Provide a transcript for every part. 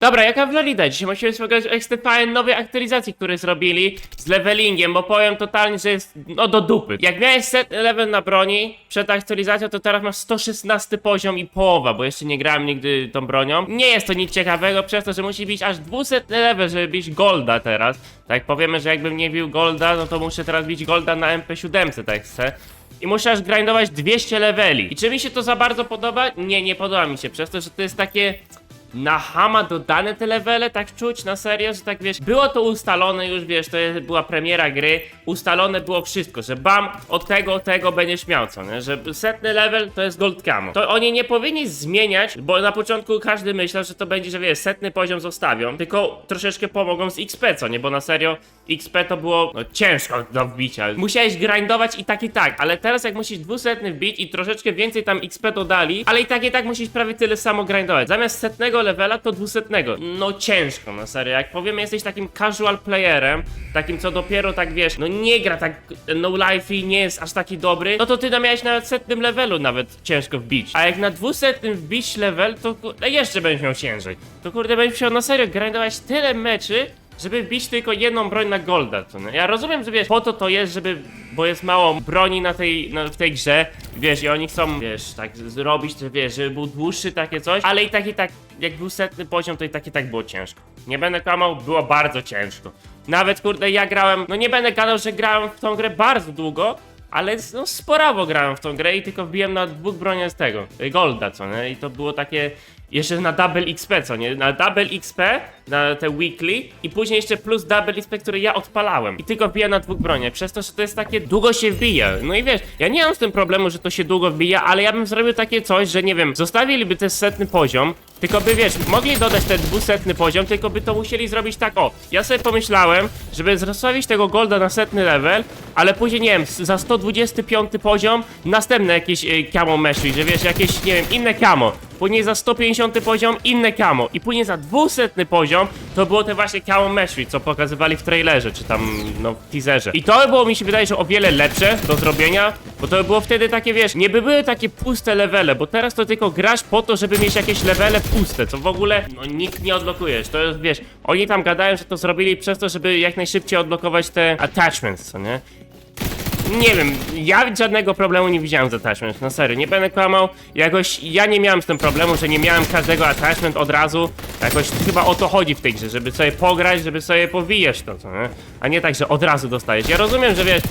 Dobra, jaka Florida? Dzisiaj musimy spotkać ekstremalnie nowej aktualizacji, które zrobili z levelingiem, bo powiem totalnie, że jest no do dupy. Jak miałeś set level na broni przed aktualizacją, to teraz masz 116 poziom i połowa, bo jeszcze nie grałem nigdy tą bronią. Nie jest to nic ciekawego, przez to, że musi być aż 200 level, żeby bić golda teraz. Tak powiemy, że jakbym nie bił golda, no to muszę teraz bić golda na MP7, tak chcę. I aż grindować 200 leveli. I czy mi się to za bardzo podoba? Nie, nie podoba mi się, przez to, że to jest takie na Hama dodane te levele, tak czuć na serio, że tak wiesz, było to ustalone już, wiesz, to była premiera gry, ustalone było wszystko, że bam, od tego, tego będziesz miał, co nie, że setny level to jest gold camo. To oni nie powinni zmieniać, bo na początku każdy myślał, że to będzie, że wiesz, setny poziom zostawią, tylko troszeczkę pomogą z XP, co nie, bo na serio XP to było, no, ciężko do wbicia. Musiałeś grindować i tak i tak, ale teraz jak musisz dwusetny wbić i troszeczkę więcej tam XP dodali, ale i tak i tak musisz prawie tyle samo grindować. Zamiast setnego levela to dwusetnego. No ciężko, na serio. Jak powiemy, jesteś takim casual playerem, takim co dopiero tak wiesz, no nie gra tak no life i nie jest aż taki dobry, no to ty no miałeś na setnym levelu nawet ciężko wbić. A jak na dwusetnym wbić level, to kurde, jeszcze będziesz miał ciężej. To kurde będziesz musiał na serio grindować tyle meczy, żeby wbić tylko jedną broń na golda? Ja rozumiem, że wiesz, po to to jest, żeby, bo jest mało broni na tej, na, w tej grze, wiesz, i oni chcą, wiesz, tak zrobić, że wiesz, żeby był dłuższy takie coś, ale i tak i tak, jak był setny poziom, to i tak i tak było ciężko. Nie będę kłamał, było bardzo ciężko. Nawet, kurde, ja grałem, no nie będę gadał, że grałem w tą grę bardzo długo, ale no sporowo grałem w tą grę i tylko wbiłem na dwóch broniach z tego, Golda, co nie? I to było takie, jeszcze na double XP, co nie? Na double XP, na te weekly i później jeszcze plus double XP, które ja odpalałem. I tylko wbijam na dwóch broniach, przez to, że to jest takie, długo się wbija. No i wiesz, ja nie mam z tym problemu, że to się długo wbija, ale ja bym zrobił takie coś, że nie wiem, zostawiliby ten setny poziom, tylko by wiesz, mogli dodać ten dwusetny poziom, tylko by to musieli zrobić tak, o, ja sobie pomyślałem, żeby zostawić tego golda na setny level, ale później, nie wiem, za 125 poziom, następne jakieś y, camo meshi, że wiesz, jakieś, nie wiem, inne camo. Później za 150 poziom inne camo i później za 200 poziom to było te właśnie camo meshi, co pokazywali w trailerze, czy tam, no, w teaserze. I to by było, mi się wydaje, że o wiele lepsze do zrobienia, bo to by było wtedy takie, wiesz, nie by były takie puste levele, bo teraz to tylko grasz po to, żeby mieć jakieś levele puste, co w ogóle, no, nikt nie odblokujesz. To jest, wiesz, oni tam gadają, że to zrobili przez to, żeby jak najszybciej odblokować te attachments, co nie? Nie wiem, ja żadnego problemu nie widziałem z attachment, na serio, nie będę kłamał. Jakoś ja nie miałem z tym problemu, że nie miałem każdego attachment od razu. Jakoś chyba o to chodzi w tej grze, żeby sobie pograć, żeby sobie powijać to, co nie? A nie tak, że od razu dostajesz. Ja rozumiem, że wiesz,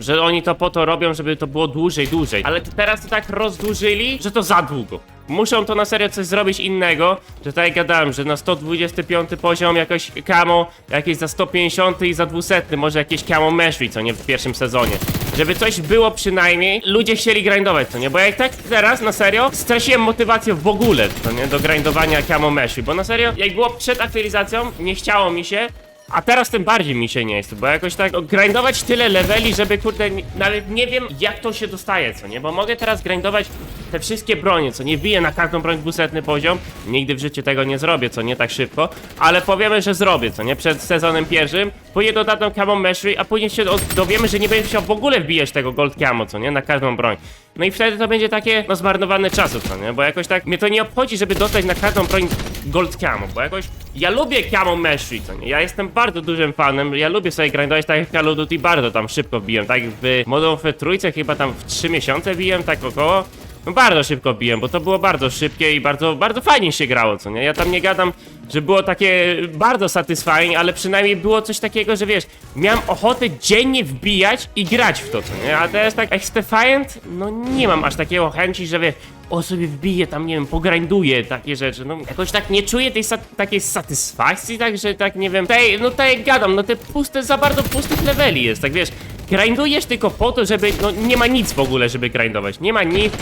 że oni to po to robią, żeby to było dłużej, dłużej. Ale teraz to tak rozdłużyli, że to za długo. Muszą to na serio coś zrobić innego, że tak gadałem, że na 125 poziom jakoś camo, jakieś za 150 i za 200, może jakieś camo meshli, co nie w pierwszym sezonie. Żeby coś było przynajmniej, ludzie chcieli grindować, co nie? Bo jak tak teraz, na serio, straciłem motywację w ogóle, co nie? Do grindowania camo meshli, bo na serio, jak było przed aktualizacją, nie chciało mi się, a teraz tym bardziej mi się nie chce, bo jakoś tak no, grindować tyle leveli, żeby kurde, ni- nawet nie wiem jak to się dostaje, co nie? Bo mogę teraz grindować te wszystkie bronie, co nie biję na każdą broń 200 poziom, nigdy w życiu tego nie zrobię, co nie tak szybko, ale powiemy, że zrobię, co nie? Przed sezonem pierwszym, później dodadzą camo meshi, a później się dowiemy, że nie będę chciał w ogóle wbijać tego gold camo, co nie? Na każdą broń. No i wtedy to będzie takie, no zmarnowane czasu, co nie? Bo jakoś tak, mnie to nie obchodzi, żeby dostać na każdą broń gold camo, bo jakoś, ja lubię camo meshi, co nie? Ja jestem bardzo dużym fanem, ja lubię sobie grindować tak jak Call of Duty, bardzo tam szybko biłem, tak w Modern Warfare trójce chyba tam w 3 miesiące biłem, tak około. No bardzo szybko biłem, bo to było bardzo szybkie i bardzo, bardzo fajnie się grało, co nie? Ja tam nie gadam, że było takie bardzo satisfying, ale przynajmniej było coś takiego, że wiesz, miałem ochotę dziennie wbijać i grać w to, co nie? A teraz tak Defiant, no nie mam aż takiego chęci, że wiesz, o sobie wbiję tam, nie wiem, pogrinduję takie rzeczy, no jakoś tak nie czuję tej sat takiej satysfakcji, tak, że tak, nie wiem, tej, no tak jak gadam, no te puste, za bardzo pustych leveli jest, tak wiesz, grindujesz tylko po to, żeby, no nie ma nic w ogóle, żeby grindować, nie ma nic.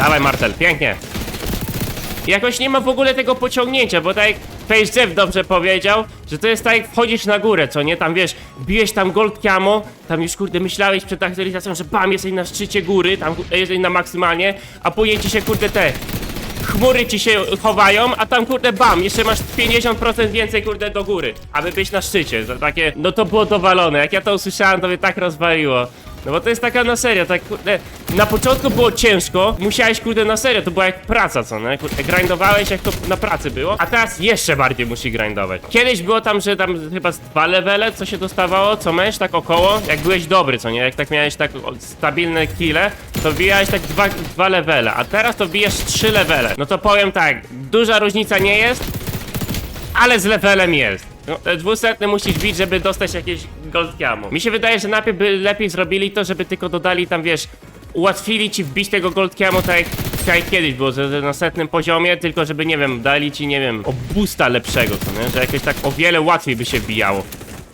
Dawaj Martel, pięknie. Jakoś nie ma w ogóle tego pociągnięcia, bo tak jak Face Jeff dobrze powiedział, że to jest tak jak wchodzisz na górę, co nie? Tam wiesz, bijesz tam gold camo, tam już kurde myślałeś przed aktualizacją, że bam, jesteś na szczycie góry, tam jesteś na maksymalnie, a później ci się kurde te chmury ci się chowają, a tam kurde bam, jeszcze masz 50% więcej kurde do góry, aby być na szczycie. To takie, no to było dowalone. Jak ja to usłyszałem, to mnie tak rozwaliło. No bo to jest taka na serio, tak kurde, na początku było ciężko, musiałeś kurde na serio, to była jak praca, co nie? Kurde, grindowałeś jak to na pracy było, a teraz jeszcze bardziej musi grindować. Kiedyś było tam, że tam chyba z dwa levele, co się dostawało, co mecz, tak około, jak byłeś dobry, co nie? Jak tak miałeś tak stabilne kile, to wbijałeś tak dwa, dwa levele, a teraz to bijesz trzy levele. No to powiem tak, duża różnica nie jest, ale z levelem jest. No, te dwusetny musisz bić, żeby dostać jakieś gold camo. Mi się wydaje, że najpierw by lepiej zrobili to, żeby tylko dodali tam, wiesz, ułatwili ci wbić tego gold camo tak jak, tak jak kiedyś było, że, że na setnym poziomie, tylko żeby, nie wiem, dali ci, nie wiem, o boosta lepszego, co nie? Że jakoś tak o wiele łatwiej by się wbijało.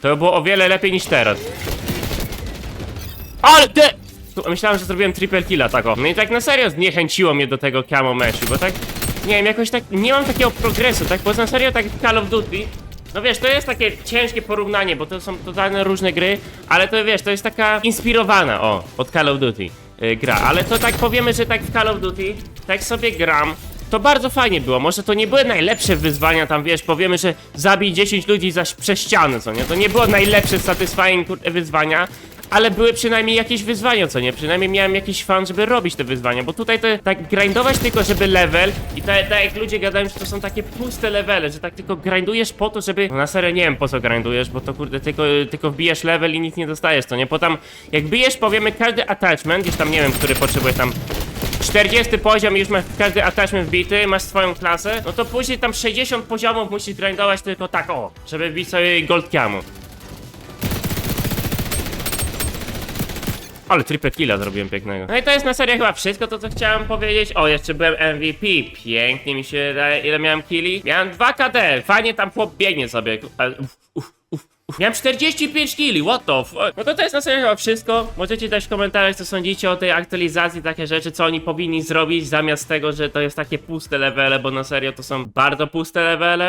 To by było o wiele lepiej niż teraz. Ale. Tu, Myślałem, że zrobiłem triple killa tako. No i tak na serio zniechęciło mnie do tego camo meshu, bo tak... Nie wiem, jakoś tak... Nie mam takiego progresu, tak? Bo na serio tak w Call of Duty... No wiesz, to jest takie ciężkie porównanie, bo to są totalnie różne gry, ale to wiesz, to jest taka inspirowana, o, od Call of Duty yy, gra. Ale to tak powiemy, że tak w Call of Duty, tak sobie gram, to bardzo fajnie było. Może to nie były najlepsze wyzwania, tam wiesz, powiemy, że zabij 10 ludzi zaś przez ścianę, co nie? To nie było najlepsze satisfying wyzwania, ale były przynajmniej jakieś wyzwania, co nie? Przynajmniej miałem jakiś fan, żeby robić te wyzwania, bo tutaj to tak grindować tylko, żeby level i tak tak jak ludzie gadają, że to są takie puste levele, że tak tylko grindujesz po to, żeby... No na serio nie wiem po co grindujesz, bo to kurde tylko, tylko wbijesz level i nic nie dostajesz, to nie? Bo tam jak bijesz powiemy każdy attachment, gdzieś tam nie wiem, który potrzebujesz tam 40 poziom już masz każdy attachment wbity, masz swoją klasę, no to później tam 60 poziomów musisz grindować tylko tak o, żeby wbić sobie gold camo. Ale triple killa zrobiłem pięknego. No i to jest na serio chyba wszystko to co chciałem powiedzieć. O, jeszcze byłem MVP. Pięknie mi się daje. Ile miałem killi? Miałem 2 KD. Fajnie tam chłop biegnie sobie. Uf, uf, uf. Miałem 45 killi, what the fuck? No to to jest na serio chyba wszystko. Możecie dać w komentarzach co sądzicie o tej aktualizacji, takie rzeczy, co oni powinni zrobić zamiast tego, że to jest takie puste levele, bo na serio to są bardzo puste levele.